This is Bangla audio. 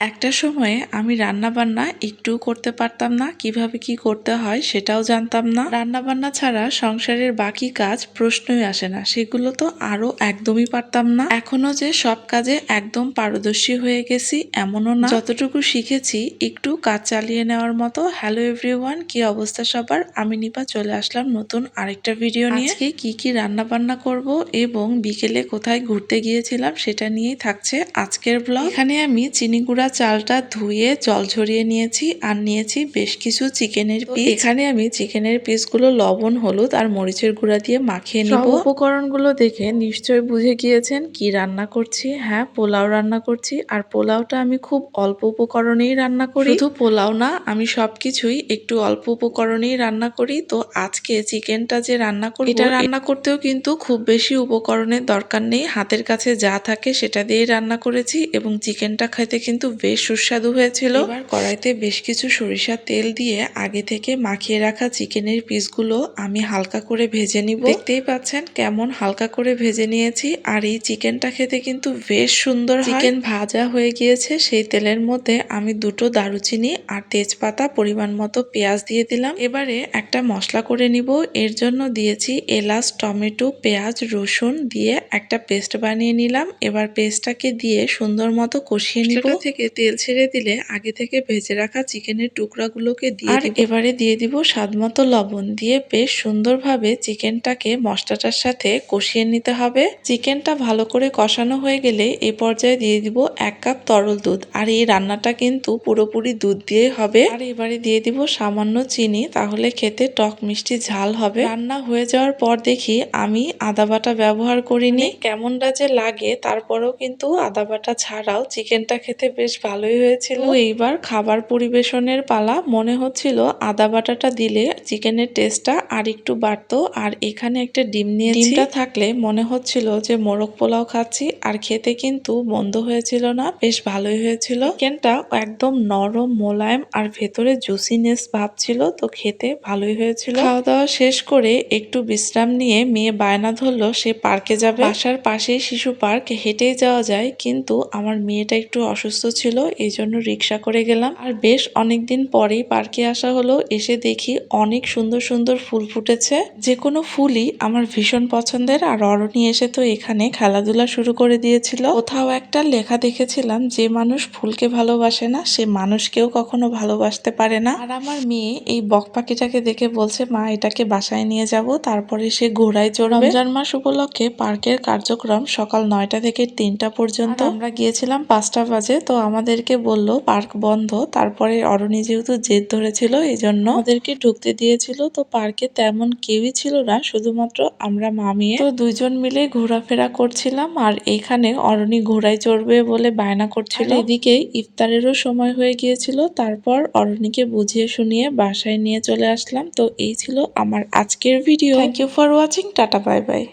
একটা সময়ে আমি রান্না বান্না একটু করতে পারতাম না, কীভাবে কি করতে হয় সেটাও জানতাম না। রান্না বান্না ছাড়া সংসারের বাকি কাজ প্রশ্নই আসে না, সেগুলো তো আরও একদমই পারতাম না। এখনও যে সব কাজে একদম পারদর্শী হয়ে গেছি এমনও না। যতটুকু শিখেছি, একটু কাজ চালিয়ে নেওয়ার মতো হ্যালো এভরিওয়ান কি অবস্থা সবার? আমি নিপা চলে আসলাম নতুন আরেকটা ভিডিও নিয়ে। আজকে কি কি রান্না বান্না করব এবং বিকেলে কোথায় ঘুরতে গিয়েছিলাম সেটা নিয়েই থাকছে আজকের ব্লগ এখানে আমি চিনি গুঁড়া চালটা ধুয়ে জল ঝরিয়ে নিয়েছি আর নিয়েছি বেশ কিছু চিকেনের পিস। এখানে আমি চিকেনের পিসগুলো লবণ হলুদ আর মরিচের গুঁড়া দিয়ে মাখিয়ে নিব। উপকরণগুলো দেখে নিশ্চয়ই বুঝে গিয়েছেন কি রান্না করছি। হ্যাঁ পোলাও রান্না করছি আর পোলাওটা আমি খুব অল্প উপকরণেই রান্না করি। শুধু পোলাও না আমি সবকিছুই একটু অল্প উপকরণেই রান্না করি। তো আজকে চিকেনটা যে রান্না করি এটা রান্না করতেও কিন্তু খুব বেশি উপকরণের দরকার নেই। হাতের কাছে যা থাকে সেটা দিয়েই রান্না করেছি এবং চিকেনটা খেতে কিন্তু বেশ সুস্বাদু হয়েছিল। এবার কড়াইতে বেশ কিছু সরিষার তেল দিয়ে আগে থেকে মাখিয়ে রাখা চিকেনের পিসগুলো আমি হালকা করে ভেজে নিব। দেখতেই পাচ্ছেন কেমন হালকা করে ভেজে নিয়েছি। আর এই চিকেনটা খেতে কিন্তু বেশ সুন্দর চিকেন ভাজা হয়ে গিয়েছে। সেই তেলের মধ্যে আমি দুটো দারুচিনি আর তেজপাতা পরিমাণ মতো পেঁয়াজ দিয়ে দিলাম। এবারে একটা মশলা করে নিব। এর জন্য দিয়েছি এলাচ টমেটো পেঁয়াজ রসুন দিয়ে একটা পেস্ট বানিয়ে নিলাম। এবার পেস্টটাকে দিয়ে সুন্দর মতো কষিয়ে নিব। থেকে তেল ছেড়ে দিলে আগে থেকে ভেজে রাখা চিকেনের টুকরাগুলোকে দিয়ে আর এবারে দিয়ে দিব স্বাদ মতো লবণ দিয়ে বেশ সুন্দরভাবে চিকেনটাকে মশলাটার সাথে কষিয়ে নিতে হবে। চিকেনটা ভালো করে কষানো হয়ে গেলে এই পর্যায়ে দিয়ে দিব এক কাপ তরল দুধ। আর এই রান্নাটা কিন্তু পুরোপুরি দুধ দিয়ে হবে। আর এবারে দিয়ে দিব সামান্য চিনি তাহলে খেতে টক মিষ্টি ঝাল হবে। রান্না হয়ে যাওয়ার পর দেখি আমি আদা বাটা ব্যবহার করিনি। কেমনটা যে লাগে তারপরেও কিন্তু আদা বাটা ছাড়াও চিকেনটা খেতে বেশ ভালোই হয়েছিল। এইবার খাবার পরিবেশনের পালা। মনে হচ্ছিল আদা বাটাটা দিলে চিকেনের টেস্টটা আর একটু বাড়তো। আর এখানে একটা ডিম নিয়ে ডিমটা থাকলে মনে হচ্ছিল যে মোরগ পোলাও খাচ্ছি। আর খেতে কিন্তু বন্ধ হয়েছিল না বেশ ভালোই হয়েছিল। চিকেনটা একদম নরম মোলায়েম আর ভেতরে জুসিনেস ভাব ছিল তো খেতে ভালোই হয়েছিল। খাওয়া দাওয়া শেষ করে একটু বিশ্রাম নিয়ে মেয়ে বায়না ধরলো সে পার্কে যাবে। বাসার পাশেই শিশু পার্ক হেঁটেই যাওয়া যায়। কিন্তু আমার মেয়েটা একটু অসুস্থ ছিল এই জন্য রিক্সা করে গেলাম। আর বেশ অনেকদিন পরেই পার্কে আসা হলো, এসে দেখি অনেক সুন্দর সুন্দর ফুল ফুটেছে। যে কোনো ফুলই আমার ভীষণ পছন্দের, আর অরণি এসে তো এখানে খেলাধুলা শুরু করে দিয়েছিল। কোথাও একটা লেখা দেখেছিলাম, যে মানুষ ফুলকে ভালোবাসে না, সে মানুষকেও কখনো ভালোবাসতে পারে না। আর আমার মেয়ে এই বক পাখিটাকে দেখে বলছে, মা, এটাকে বাসায় নিয়ে যাব, তারপরে সে ঘোড়ায় চড়বে। রমজান মাস উপলক্ষে পার্কের কার্যক্রম সকাল নয়টা থেকে তিনটা পর্যন্ত। আমরা গিয়েছিলাম পাঁচটা বাজে, তো আমাদেরকে বলল পার্ক বন্ধ। তারপরে অরণি যেহেতু জেদ ধরেছিল এই জন্য আমাদেরকে ঢুকতে দিয়েছিল। তো পার্কে তেমন কেউই ছিল না শুধুমাত্র আমরা মামিয়ে তো দুইজন মিলে ঘোরাফেরা করছিলাম আর এখানে অরণি ঘোড়ায় চড়বে বলে বায়না করছিল। এদিকে ইফতারেরও সময় হয়ে গিয়েছিল তারপর অরণিকে বুঝিয়ে শুনিয়ে বাসায় নিয়ে চলে আসলাম। তো এই ছিল আমার আজকের video. Thank you for watching tata bye bye